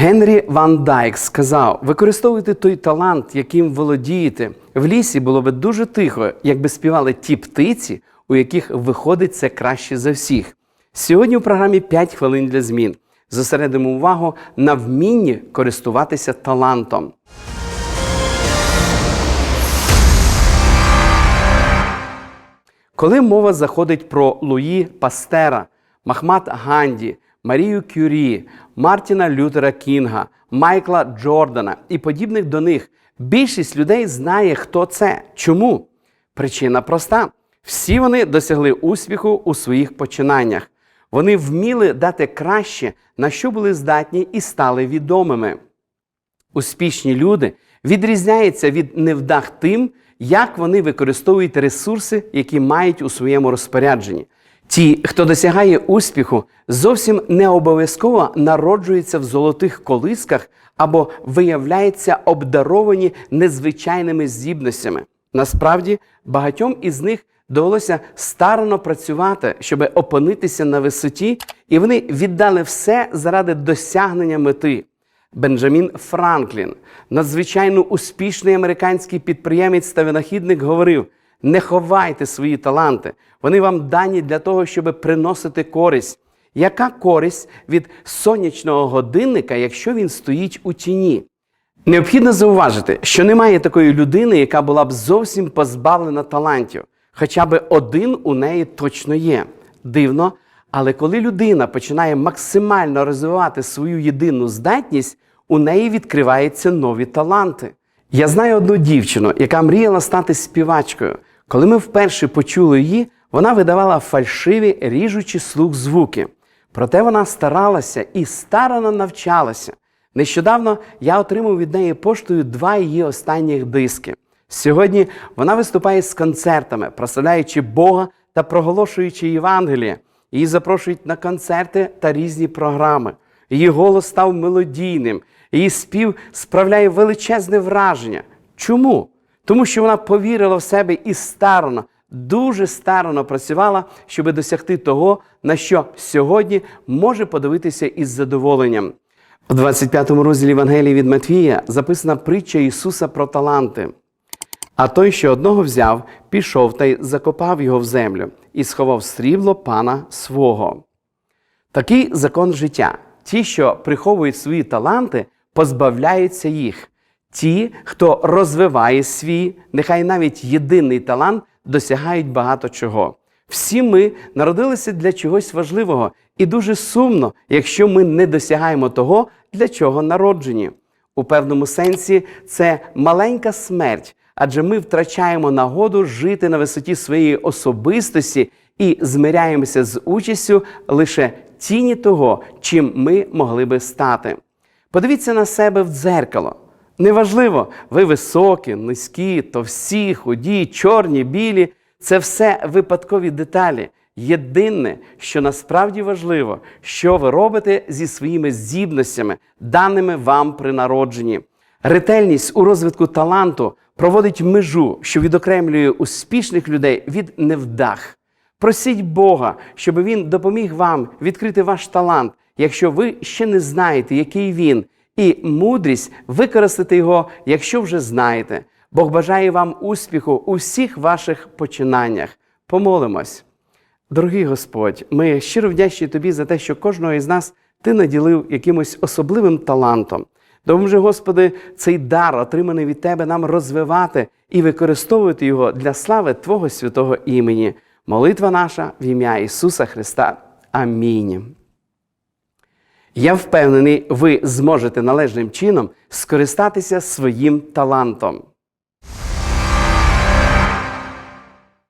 Генрі Ван Дайк сказав: використовуйте той талант, яким володієте. В лісі було би дуже тихо, якби співали ті птиці, у яких виходить це краще за всіх. Сьогодні у програмі 5 хвилин для змін. Зосередимо увагу на вмінні користуватися талантом. Коли мова заходить про Луї Пастера, Махмат Ганді, Марію Кюрі, Мартіна Лютера Кінга, Майкла Джордана і подібних до них, більшість людей знає, хто це. Чому? Причина проста: всі вони досягли успіху у своїх починаннях. Вони вміли дати краще, на що були здатні, і стали відомими. Успішні люди відрізняються від невдах тим, як вони використовують ресурси, які мають у своєму розпорядженні. Ті, хто досягає успіху, зовсім не обов'язково народжуються в золотих колисках або виявляються обдаровані незвичайними здібностями. Насправді, багатьом із них довелося старано працювати, щоб опинитися на висоті, і вони віддали все заради досягнення мети. Бенджамін Франклін, надзвичайно успішний американський підприємець та винахідник, говорив: не ховайте свої таланти, вони вам дані для того, щоб приносити користь. Яка користь від сонячного годинника, якщо він стоїть у тіні? Необхідно зауважити, що немає такої людини, яка була б зовсім позбавлена талантів. Хоча б один у неї точно є. Дивно, але коли людина починає максимально розвивати свою єдину здатність, у неї відкриваються нові таланти. Я знаю одну дівчину, яка мріяла стати співачкою. Коли ми вперше почули її, вона видавала фальшиві ріжучі слух звуки. Проте вона старалася і старано навчалася. Нещодавно я отримав від неї поштою два її останніх диски. Сьогодні вона виступає з концертами, прославляючи Бога та проголошуючи Євангеліє. Її запрошують на концерти та різні програми. Її голос став мелодійним, її спів справляє величезне враження. Чому? Тому що вона повірила в себе і старано, дуже старано працювала, щоб досягти того, на що сьогодні може подивитися із задоволенням. У 25 розділі Євангелії від Матвія записана притча Ісуса про таланти. А той, що одного взяв, пішов та й закопав його в землю і сховав срібло пана свого. Такий закон життя. Ті, що приховують свої таланти, позбавляються їх. Ті, хто розвиває свій, нехай навіть єдиний талант, досягають багато чого. Всі ми народилися для чогось важливого, і дуже сумно, якщо ми не досягаємо того, для чого народжені. У певному сенсі це маленька смерть, адже ми втрачаємо нагоду жити на висоті своєї особистості і змиряємося з участю лише тіні того, чим ми могли би стати. Подивіться на себе в дзеркало. Неважливо, ви високі, низькі, товсті, худі, чорні, білі це все випадкові деталі. Єдине, що насправді важливо, що ви робите зі своїми здібностями, даними вам при народженні. Ретельність у розвитку таланту проводить межу, що відокремлює успішних людей від невдах. Просіть Бога, щоб Він допоміг вам відкрити ваш талант, якщо ви ще не знаєте, який він, і мудрість використати його, якщо вже знаєте. Бог бажає вам успіху у всіх ваших починаннях. Помолимось. Дорогий Господь, ми щиро вдячні Тобі за те, що кожного із нас Ти наділив якимось особливим талантом. Допоможи, Господи, цей дар, отриманий від Тебе, нам розвивати і використовувати його для слави Твого святого імені. Молитва наша в ім'я Ісуса Христа. Амінь. Я впевнений, ви зможете належним чином скористатися своїм талантом.